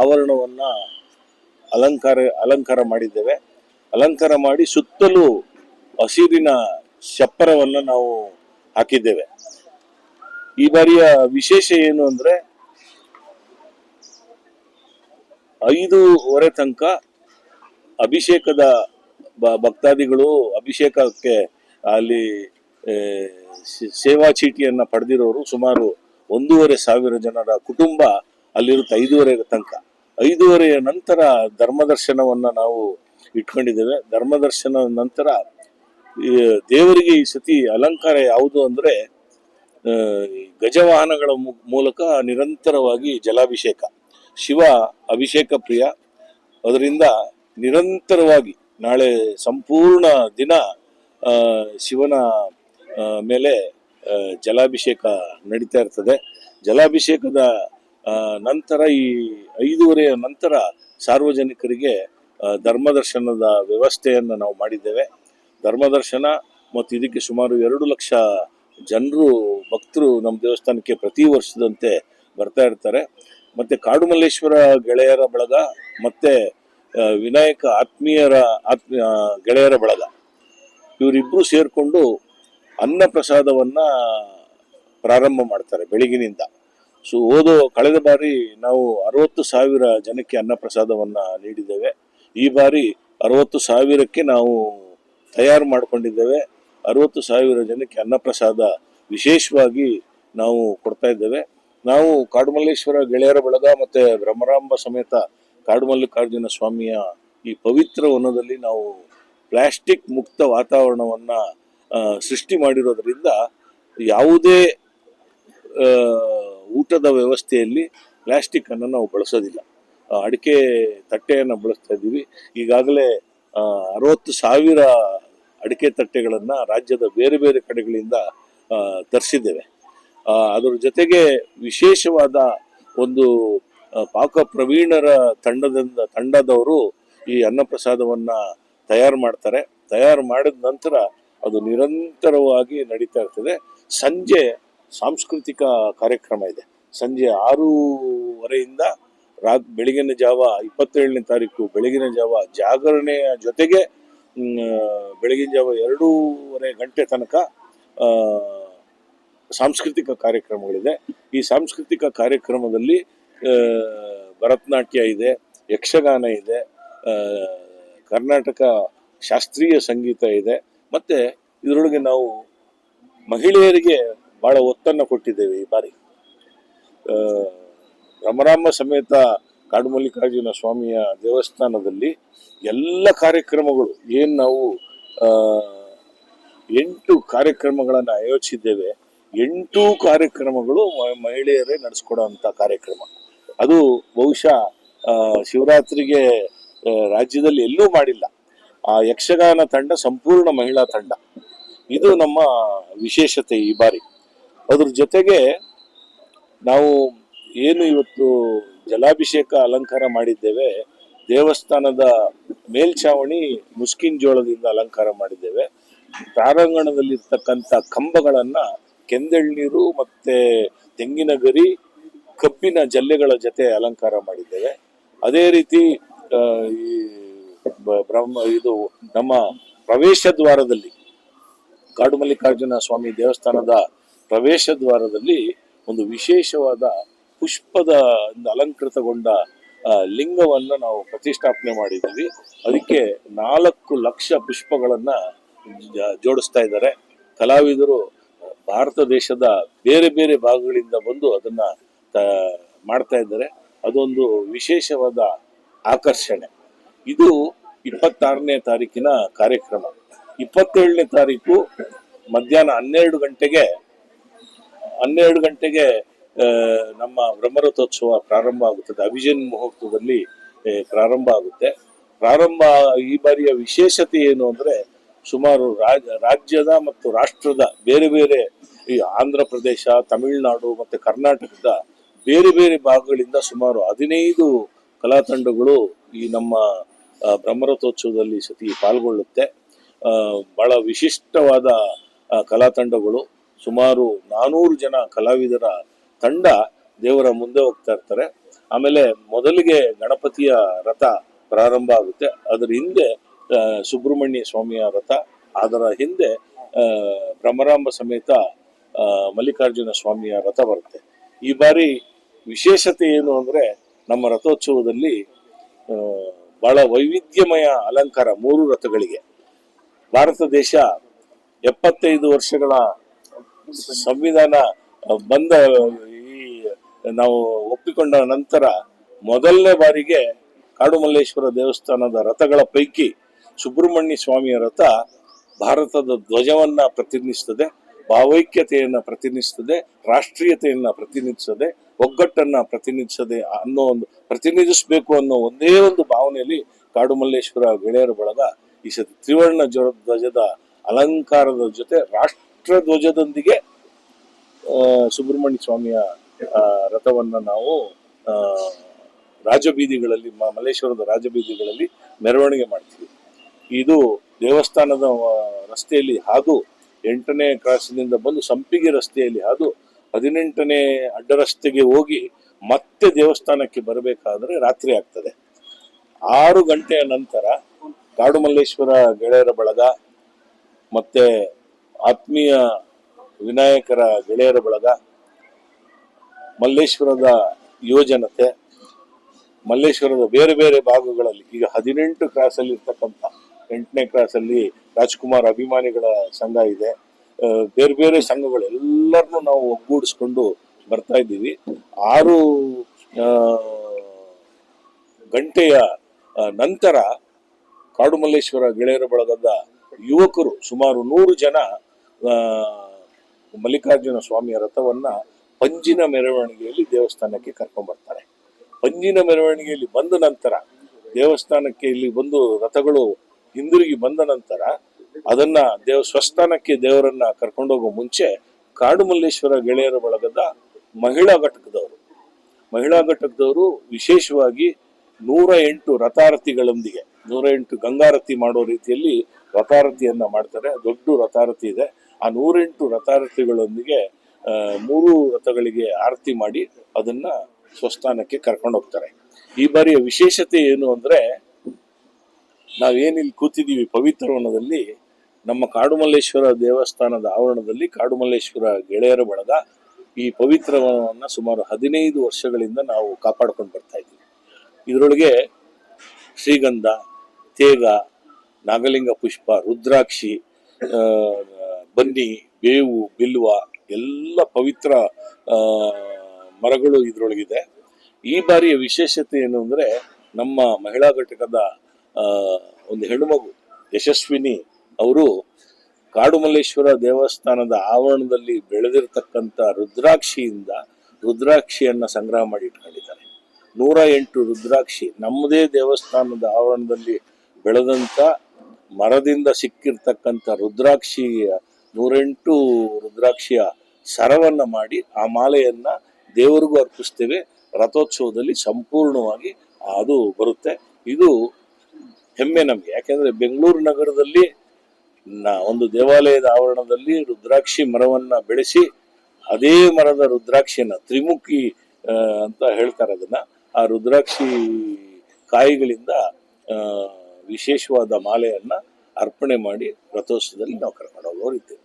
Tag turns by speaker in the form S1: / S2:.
S1: ಆವರಣವನ್ನ ಅಲಂಕಾರ ಅಲಂಕಾರ ಮಾಡಿದ್ದೇವೆ. ಅಲಂಕಾರ ಮಾಡಿ ಸುತ್ತಲೂ ಹಸಿರಿನ ಚಪ್ಪರವನ್ನ ನಾವು ಹಾಕಿದ್ದೇವೆ. ಈ ಬಾರಿಯ ವಿಶೇಷ ಏನು ಅಂದ್ರೆ ಐದೂವರೆ ತನಕ ಅಭಿಷೇಕದ ಭಕ್ತಾದಿಗಳು ಅಭಿಷೇಕಕ್ಕೆ ಅಲ್ಲಿ ಸೇವಾ ಚೀಟಿಯನ್ನ ಪಡೆದಿರೋರು ಸುಮಾರು ಒಂದೂವರೆ ಸಾವಿರ ಜನರ ಕುಟುಂಬ ಅಲ್ಲಿರುತ್ತೆ ಐದೂವರೆ ತನಕ. ಐದೂವರೆಯ ನಂತರ ಧರ್ಮದರ್ಶನವನ್ನು ನಾವು ಇಟ್ಕೊಂಡಿದ್ದೇವೆ. ಧರ್ಮದರ್ಶನ ನಂತರ ದೇವರಿಗೆ ಈ ಸತಿ ಅಲಂಕಾರ ಯಾವುದು ಅಂದರೆ ಗಜವಾಹನಗಳ ಮೂಲಕ ನಿರಂತರವಾಗಿ ಜಲಾಭಿಷೇಕ. ಶಿವ ಅಭಿಷೇಕ ಪ್ರಿಯ. ಅದರಿಂದ ನಿರಂತರವಾಗಿ ನಾಳೆ ಸಂಪೂರ್ಣ ದಿನ ಶಿವನ ಮೇಲೆ ಜಲಾಭಿಷೇಕ ನಡೀತಾ ಇರ್ತದೆ. ಜಲಾಭಿಷೇಕದ ನಂತರ ಈ ಐದೂವರೆಯ ನಂತರ ಸಾರ್ವಜನಿಕರಿಗೆ ಧರ್ಮದರ್ಶನದ ವ್ಯವಸ್ಥೆಯನ್ನು ನಾವು ಮಾಡಿದ್ದೇವೆ. ಧರ್ಮದರ್ಶನ ಮತ್ತು ಇದಕ್ಕೆ ಸುಮಾರು ಎರಡು ಲಕ್ಷ ಜನರು, ಭಕ್ತರು ನಮ್ಮ ದೇವಸ್ಥಾನಕ್ಕೆ ಪ್ರತಿ ವರ್ಷದಂತೆ ಬರ್ತಾ ಇರ್ತಾರೆ. ಮತ್ತು ಕಾಡುಮಲ್ಲೇಶ್ವರ ಗೆಳೆಯರ ಬಳಗ ಮತ್ತು ವಿನಾಯಕ ಆತ್ಮೀಯರ ಆತ್ಮೀಯ ಗೆಳೆಯರ ಬಳಗ. ಇವರಿಬ್ಬರು ಸೇರಿಕೊಂಡು ಅನ್ನ ಪ್ರಸಾದವನ್ನ ಪ್ರಾರಂಭ ಮಾಡ್ತಾರೆ ಬೆಳಗಿನಿಂದ. ಸೊ ಓದು ಕಳೆದ ಬಾರಿ ನಾವು ಅರವತ್ತು ಸಾವಿರ ಜನಕ್ಕೆ ಅನ್ನ ಪ್ರಸಾದವನ್ನ ನೀಡಿದ್ದೇವೆ. ಈ ಬಾರಿ ಅರವತ್ತು ಸಾವಿರಕ್ಕೆ ನಾವು ತಯಾರು ಮಾಡಿಕೊಂಡಿದ್ದೇವೆ. ಅರವತ್ತು ಸಾವಿರ ಜನಕ್ಕೆ ಅನ್ನಪ್ರಸಾದ ವಿಶೇಷವಾಗಿ ನಾವು ಕೊಡ್ತಾ ಇದ್ದೇವೆ. ನಾವು ಕಾಡುಮಲ್ಲೇಶ್ವರ ಗೆಳೆಯರ ಬಳಗ ಮತ್ತು ಬ್ರಹ್ಮರಾಂಬ ಸಮೇತ ಕಾಡುಮಲ್ಲಿಕಾರ್ಜುನ ಸ್ವಾಮಿಯ ಈ ಪವಿತ್ರ ವನದಲ್ಲಿ ನಾವು ಪ್ಲಾಸ್ಟಿಕ್ ಮುಕ್ತ ವಾತಾವರಣವನ್ನು ಸೃಷ್ಟಿ ಮಾಡಿರೋದರಿಂದ ಯಾವುದೇ ಊಟದ ವ್ಯವಸ್ಥೆಯಲ್ಲಿ ಪ್ಲಾಸ್ಟಿಕ್ ಅನ್ನು ನಾವು ಬಳಸೋದಿಲ್ಲ. ಅಡಿಕೆ ತಟ್ಟೆಯನ್ನು ಬಳಸ್ತಾ ಇದ್ದೀವಿ. ಈಗಾಗಲೇ ಅರವತ್ತು ಸಾವಿರ ಅಡಿಕೆ ತಟ್ಟೆಗಳನ್ನು ರಾಜ್ಯದ ಬೇರೆ ಬೇರೆ ಕಡೆಗಳಿಂದ ತರಿಸಿದ್ದೇವೆ. ಅದರ ಜೊತೆಗೆ ವಿಶೇಷವಾದ ಒಂದು ಪಾಕ ಪ್ರವೀಣರ ತಂಡದಿಂದ, ತಂಡದವರು ಈ ಅನ್ನಪ್ರಸಾದವನ್ನು ತಯಾರು ಮಾಡ್ತಾರೆ. ತಯಾರು ಮಾಡಿದ ನಂತರ ಅದು ನಿರಂತರವಾಗಿ ನಡೀತಾ ಇರ್ತದೆ. ಸಂಜೆ ಸಾಂಸ್ಕೃತಿಕ ಕಾರ್ಯಕ್ರಮ ಇದೆ. ಸಂಜೆ ಆರೂವರೆಯಿಂದ ರಾ ಬೆಳಗಿನ ಜಾವ ಇಪ್ಪತ್ತೇಳನೇ ತಾರೀಕು ಬೆಳಗಿನ ಜಾವ ಜಾಗರಣೆಯ ಜೊತೆಗೆ ಬೆಳಗಿನ ಜಾವ ಎರಡೂವರೆ ಗಂಟೆ ತನಕ ಸಾಂಸ್ಕೃತಿಕ ಕಾರ್ಯಕ್ರಮಗಳಿದೆ. ಈ ಸಾಂಸ್ಕೃತಿಕ ಕಾರ್ಯಕ್ರಮದಲ್ಲಿ ಭರತನಾಟ್ಯ ಇದೆ, ಯಕ್ಷಗಾನ ಇದೆ ಕರ್ನಾಟಕ ಶಾಸ್ತ್ರೀಯ ಸಂಗೀತ ಇದೆ. ಮತ್ತು ಇದರೊಳಗೆ ನಾವು ಮಹಿಳೆಯರಿಗೆ ಬಹಳ ಒತ್ತನ್ನು ಕೊಟ್ಟಿದ್ದೇವೆ ಈ ಬಾರಿ. ರಮರಾಮ ಸಮೇತ ಕಾಡುಮಲ್ಲಿಕಾರ್ಜುನ ಸ್ವಾಮಿಯ ದೇವಸ್ಥಾನದಲ್ಲಿ ಎಲ್ಲ ಕಾರ್ಯಕ್ರಮಗಳು, ಏನು ನಾವು ಎಂಟು ಕಾರ್ಯಕ್ರಮಗಳನ್ನು ಆಯೋಜಿಸಿದ್ದೇವೆ. ಎಂಟು ಕಾರ್ಯಕ್ರಮಗಳು ಮಹಿಳೆಯರೇ ನಡೆಸ್ಕೊಡೋಂಥ ಕಾರ್ಯಕ್ರಮ. ಅದು ಬಹುಶಃ ಶಿವರಾತ್ರಿಗೆ ರಾಜ್ಯದಲ್ಲಿ ಎಲ್ಲೂ ಮಾಡಿಲ್ಲ. ಆ ಯಕ್ಷಗಾನ ತಂಡ ಸಂಪೂರ್ಣ ಮಹಿಳಾ ತಂಡ. ಇದು ನಮ್ಮ ವಿಶೇಷತೆ ಈ ಬಾರಿ. ಅದ್ರ ಜೊತೆಗೆ ನಾವು ಏನು ಇವತ್ತು ಜಲಾಭಿಷೇಕ ಅಲಂಕಾರ ಮಾಡಿದ್ದೇವೆ, ದೇವಸ್ಥಾನದ ಮೇಲ್ಛಾವಣಿ ಮುಸ್ಕಿನ್ ಜೋಳದಿಂದ ಅಲಂಕಾರ ಮಾಡಿದ್ದೇವೆ. ಪ್ರಾರಂಗಣದಲ್ಲಿರ್ತಕ್ಕಂಥ ಕಂಬಗಳನ್ನ ಕೆಂದೆಳ್ನೀರು ಮತ್ತೆ ತೆಂಗಿನ ಗರಿ, ಕಬ್ಬಿನ ಜಲ್ಲೆಗಳ ಜೊತೆ ಅಲಂಕಾರ ಮಾಡಿದ್ದೇವೆ. ಅದೇ ರೀತಿ ಈ ಬ್ರಹ್ಮ, ಇದು ನಮ್ಮ ಪ್ರವೇಶ ದ್ವಾರದಲ್ಲಿ ಕಾಡುಮಲ್ಲಿಕಾರ್ಜುನ ಸ್ವಾಮಿ ದೇವಸ್ಥಾನದ ಪ್ರವೇಶ ದ್ವಾರದಲ್ಲಿ ಒಂದು ವಿಶೇಷವಾದ ಪುಷ್ಪದ ಅಲಂಕೃತಗೊಂಡ ಲಿಂಗವನ್ನು ನಾವು ಪ್ರತಿಷ್ಠಾಪನೆ ಮಾಡಿದ್ದೀವಿ. ಅದಕ್ಕೆ ನಾಲ್ಕು ಲಕ್ಷ ಪುಷ್ಪಗಳನ್ನು ಜೋಡಿಸ್ತಾ ಇದ್ದಾರೆ. ಕಲಾವಿದರು ಭಾರತ ದೇಶದ ಬೇರೆ ಬೇರೆ ಭಾಗಗಳಿಂದ ಬಂದು ಅದನ್ನ ಮಾಡ್ತಾ ಇದ್ದಾರೆ. ಅದೊಂದು ವಿಶೇಷವಾದ ಆಕರ್ಷಣೆ. ಇದು ಇಪ್ಪತ್ತಾರನೇ ತಾರೀಕಿನ ಕಾರ್ಯಕ್ರಮ. ಇಪ್ಪತ್ತೇಳನೇ ತಾರೀಕು ಮಧ್ಯಾಹ್ನ ಹನ್ನೆರಡು ಗಂಟೆಗೆ ಹನ್ನೆರಡು ಗಂಟೆಗೆ ನಮ್ಮ ಬ್ರಹ್ಮರಥೋತ್ಸವ ಪ್ರಾರಂಭ ಆಗುತ್ತದೆ. ಅಭಿಜನ್ ಮುಹೂರ್ತದಲ್ಲಿ ಪ್ರಾರಂಭ ಆಗುತ್ತೆ. ಪ್ರಾರಂಭ, ಈ ಬಾರಿಯ ವಿಶೇಷತೆ ಏನು ಅಂದ್ರೆ, ಸುಮಾರು ರಾಜ, ರಾಜ್ಯದ ಮತ್ತು ರಾಷ್ಟ್ರದ ಬೇರೆ ಬೇರೆ, ಈ ಆಂಧ್ರ ಪ್ರದೇಶ, ತಮಿಳುನಾಡು ಮತ್ತು ಕರ್ನಾಟಕದ ಬೇರೆ ಬೇರೆ ಭಾಗಗಳಿಂದ ಸುಮಾರು ಹದಿನೈದು ಕಲಾ ತಂಡಗಳು ಈ ನಮ್ಮ ಬ್ರಹ್ಮರಥೋತ್ಸವದಲ್ಲಿ ಸತಿ ಪಾಲ್ಗೊಳ್ಳುತ್ತೆ. ಬಹಳ ವಿಶಿಷ್ಟವಾದ ಕಲಾತಂಡಗಳು ಕಲಾ ತಂಡಗಳು ಸುಮಾರು ನಾನೂರು ಜನ ಕಲಾವಿದರ ತಂಡ ದೇವರ ಮುಂದೆ ಹೋಗ್ತಾ ಇರ್ತಾರೆ. ಆಮೇಲೆ ಮೊದಲಿಗೆ ಗಣಪತಿಯ ರಥ ಪ್ರಾರಂಭ ಆಗುತ್ತೆ. ಅದರ ಹಿಂದೆ ಸುಬ್ರಹ್ಮಣ್ಯ ಸ್ವಾಮಿಯ ರಥ, ಅದರ ಹಿಂದೆ ಭ್ರಮರಾಂಬ ಸಮೇತ ಮಲ್ಲಿಕಾರ್ಜುನ ಸ್ವಾಮಿಯ ರಥ ಬರುತ್ತೆ. ಈ ಬಾರಿ ವಿಶೇಷತೆ ಏನು ಅಂದ್ರೆ ನಮ್ಮ ರಥೋತ್ಸವದಲ್ಲಿ ಬಹಳ ವೈವಿಧ್ಯಮಯ ಅಲಂಕಾರ ಮೂರು ರಥಗಳಿಗೆ. ಭಾರತ ದೇಶ ಎಪ್ಪತ್ತೈದು ವರ್ಷಗಳ ಸಂವಿಧಾನ ಬಂದ ಈ, ನಾವು ಒಪ್ಪಿಕೊಂಡ ನಂತರ ಮೊದಲನೇ ಬಾರಿಗೆ ಕಾಡುಮಲ್ಲೇಶ್ವರ ದೇವಸ್ಥಾನದ ರಥಗಳ ಪೈಕಿ ಸುಬ್ರಹ್ಮಣ್ಯ ಸ್ವಾಮಿಯ ರಥ ಭಾರತದ ಧ್ವಜವನ್ನ ಪ್ರತಿನಿಧಿಸ್ತದೆ, ಭಾವೈಕ್ಯತೆಯನ್ನು ಪ್ರತಿನಿಧಿಸ್ತದೆ, ರಾಷ್ಟ್ರೀಯತೆಯನ್ನು ಪ್ರತಿನಿಧಿಸದೆ ಒಗ್ಗಟ್ಟನ್ನ ಪ್ರತಿನಿಧಿಸದೆ ಅನ್ನೋ ಒಂದು, ಪ್ರತಿನಿಧಿಸಬೇಕು ಅನ್ನೋ ಒಂದೇ ಒಂದು ಭಾವನೆಯಲ್ಲಿ ಕಾಡುಮಲ್ಲೇಶ್ವರ ಗೆಳೆಯರ ಬಳಗ ಈ ಸತಿ ತ್ರಿವರ್ಣ ಜ್ವರ ಧ್ವಜದ ಅಲಂಕಾರದ ಜೊತೆ ರಾಷ್ಟ್ರ ಧ್ವಜದೊಂದಿಗೆ ಸುಬ್ರಹ್ಮಣ್ಯ ಸ್ವಾಮಿಯ ರಥವನ್ನು ನಾವು ರಾಜಬೀದಿಗಳಲ್ಲಿ, ಮ- ಮಲ್ಲೇಶ್ವರದ ರಾಜಬೀದಿಗಳಲ್ಲಿ ಮೆರವಣಿಗೆ ಮಾಡ್ತೀವಿ. ಇದು ದೇವಸ್ಥಾನದ ರಸ್ತೆಯಲ್ಲಿ ಹಾದು ಎಂಟನೇ ಕ್ರಾಸಿನಿಂದ ಬಂದು ಸಂಪಿಗೆ ರಸ್ತೆಯಲ್ಲಿ ಹಾದು ಹದಿನೆಂಟನೇ ಅಡ್ಡ ರಸ್ತೆಗೆ ಹೋಗಿ ಮತ್ತೆ ದೇವಸ್ಥಾನಕ್ಕೆ ಬರಬೇಕಾದ್ರೆ ರಾತ್ರಿ ಆಗ್ತದೆ. ಆರು ಗಂಟೆಯ ನಂತರ ಕಾಡುಮಲ್ಲೇಶ್ವರ ಗೆಳೆಯರ ಬಳಗ, ಮತ್ತೆ ಆತ್ಮೀಯ ವಿನಾಯಕರ ಗೆಳೆಯರ ಬಳಗ, ಮಲ್ಲೇಶ್ವರದ ಯುವಜನತೆ, ಮಲ್ಲೇಶ್ವರದ ಬೇರೆ ಬೇರೆ ಭಾಗಗಳಲ್ಲಿ, ಈಗ ಹದಿನೆಂಟು ಕ್ರಾಸ್ ಅಲ್ಲಿ ಇರ್ತಕ್ಕಂಥ ಎಂಟನೇ ಕ್ರಾಸಲ್ಲಿ ರಾಜ್ಕುಮಾರ್ ಅಭಿಮಾನಿಗಳ ಸಂಘ ಇದೆ. ಬೇರೆ ಬೇರೆ ಸಂಘಗಳು ಎಲ್ಲರನ್ನೂ ನಾವು ಒಗ್ಗೂಡಿಸ್ಕೊಂಡು ಬರ್ತಾ ಇದ್ದೀವಿ. ಆರು ಗಂಟೆಯ ನಂತರ ನಂತರ ಕಾಡುಮಲ್ಲೇಶ್ವರ ಗೆಳೆಯರ ಬಳಗದ ಯುವಕರು ಸುಮಾರು ನೂರು ಜನ ಮಲ್ಲಿಕಾರ್ಜುನ ಸ್ವಾಮಿಯ ರಥವನ್ನ ಪಂಜಿನ ಮೆರವಣಿಗೆಯಲ್ಲಿ ದೇವಸ್ಥಾನಕ್ಕೆ ಕರ್ಕೊಂಡ್ ಬರ್ತಾರೆ ಪಂಜಿನ ಮೆರವಣಿಗೆಯಲ್ಲಿ ಬಂದ ನಂತರ ದೇವಸ್ಥಾನಕ್ಕೆ ಇಲ್ಲಿ ಬಂದು ರಥಗಳು ಹಿಂದಿರುಗಿ ಬಂದ ನಂತರ ಅದನ್ನ ದೇವ ಸ್ವಸ್ಥಾನಕ್ಕೆ ದೇವರನ್ನ ಕರ್ಕೊಂಡೋಗೋ ಮುಂಚೆ ಕಾಡುಮಲ್ಲೇಶ್ವರ ಗೆಳೆಯರ ಬಳಗದ ಮಹಿಳಾ ಘಟಕದವರು. ಮಹಿಳಾ ಘಟಕದವರು ವಿಶೇಷವಾಗಿ ನೂರ ಎಂಟು ರಥಾರತಿಗಳೊಂದಿಗೆ ನೂರ ಎಂಟು ಗಂಗಾರತಿ ಮಾಡೋ ರೀತಿಯಲ್ಲಿ ರಥಾರತಿಯನ್ನ ಮಾಡ್ತಾರೆ. ದೊಡ್ಡ ರಥಾರತಿ ಇದೆ. ಆ ನೂರೆಂಟು ರಥಾರಥಿಗಳೊಂದಿಗೆ ಮೂರು ರಥಗಳಿಗೆ ಆರತಿ ಮಾಡಿ ಅದನ್ನ ಸ್ವಸ್ಥಾನಕ್ಕೆ ಕರ್ಕೊಂಡು ಹೋಗ್ತಾರೆ. ಈ ಬಾರಿಯ ವಿಶೇಷತೆ ಏನು ಅಂದ್ರೆ, ನಾವೇನಿಲ್ಲಿ ಕೂತಿದ್ದೀವಿ ಪವಿತ್ರವನದಲ್ಲಿ, ನಮ್ಮ ಕಾಡುಮಲ್ಲೇಶ್ವರ ದೇವಸ್ಥಾನದ ಆವರಣದಲ್ಲಿ ಕಾಡುಮಲ್ಲೇಶ್ವರ ಗೆಳೆಯರ ಬಳಗ, ಈ ಪವಿತ್ರವನವನ್ನು ಸುಮಾರು ಹದಿನೈದು ವರ್ಷಗಳಿಂದ ನಾವು ಕಾಪಾಡ್ಕೊಂಡು ಬರ್ತಾ ಇದ್ದೀವಿ. ಇದರೊಳಗೆ ಶ್ರೀಗಂಧ, ತೇಗ, ನಾಗಲಿಂಗ ಪುಷ್ಪ, ರುದ್ರಾಕ್ಷಿ ಬನ್ನಿ, ಬೇವು, ಬಿಲ್ವ, ಎಲ್ಲ ಪವಿತ್ರ ಮರಗಳು ಇದರೊಳಗಿದೆ. ಈ ಬಾರಿಯ ವಿಶೇಷತೆ ಏನು ಅಂದರೆ, ನಮ್ಮ ಮಹಿಳಾ ಘಟಕದ ಒಂದು ಹೆಣ್ಣುಮಗು, ಯಶಸ್ವಿನಿ ಅವರು ಕಾಡುಮಲ್ಲೇಶ್ವರ ದೇವಸ್ಥಾನದ ಆವರಣದಲ್ಲಿ ಬೆಳೆದಿರ್ತಕ್ಕಂಥ ರುದ್ರಾಕ್ಷಿಯಿಂದ ರುದ್ರಾಕ್ಷಿಯನ್ನು ಸಂಗ್ರಹ ಮಾಡಿ ಇಟ್ಕೊಂಡಿದ್ದಾರೆ. ನೂರ ಎಂಟು ರುದ್ರಾಕ್ಷಿ ನಮ್ಮದೇ ದೇವಸ್ಥಾನದ ಆವರಣದಲ್ಲಿ ಬೆಳೆದಂತ ಮರದಿಂದ ಸಿಕ್ಕಿರ್ತಕ್ಕಂಥ ರುದ್ರಾಕ್ಷಿಯ ನೂರೆಂಟು ರುದ್ರಾಕ್ಷಿಯ ಸರವನ್ನ ಮಾಡಿ ಆ ಮಾಲೆಯನ್ನ ದೇವರಿಗೂ ಅರ್ಪಿಸ್ತೇವೆ. ರಥೋತ್ಸವದಲ್ಲಿ ಸಂಪೂರ್ಣವಾಗಿ ಅದು ಬರುತ್ತೆ. ಇದು ಹೆಮ್ಮೆ ನಮಗೆ. ಯಾಕೆಂದ್ರೆ ಬೆಂಗಳೂರು ನಗರದಲ್ಲಿ ಒಂದು ದೇವಾಲಯದ ಆವರಣದಲ್ಲಿ ರುದ್ರಾಕ್ಷಿ ಮರವನ್ನ ಬೆಳೆಸಿ ಅದೇ ಮರದ ರುದ್ರಾಕ್ಷಿಯನ್ನ ತ್ರಿಮುಖಿ ಅಂತ ಹೇಳ್ತಾರೆ ಅದನ್ನ. ಆ ರುದ್ರಾಕ್ಷಿ ಕಾಯಿಗಳಿಂದ ವಿಶೇಷವಾದ ಮಾಲೆಯನ್ನ ಅರ್ಪಣೆ ಮಾಡಿ ರಥೋತ್ಸವದಲ್ಲಿ ನಾವು ಕರ್ಕೊಂಡು ಹೋಗೋರು ಇದ್ದೇವೆ.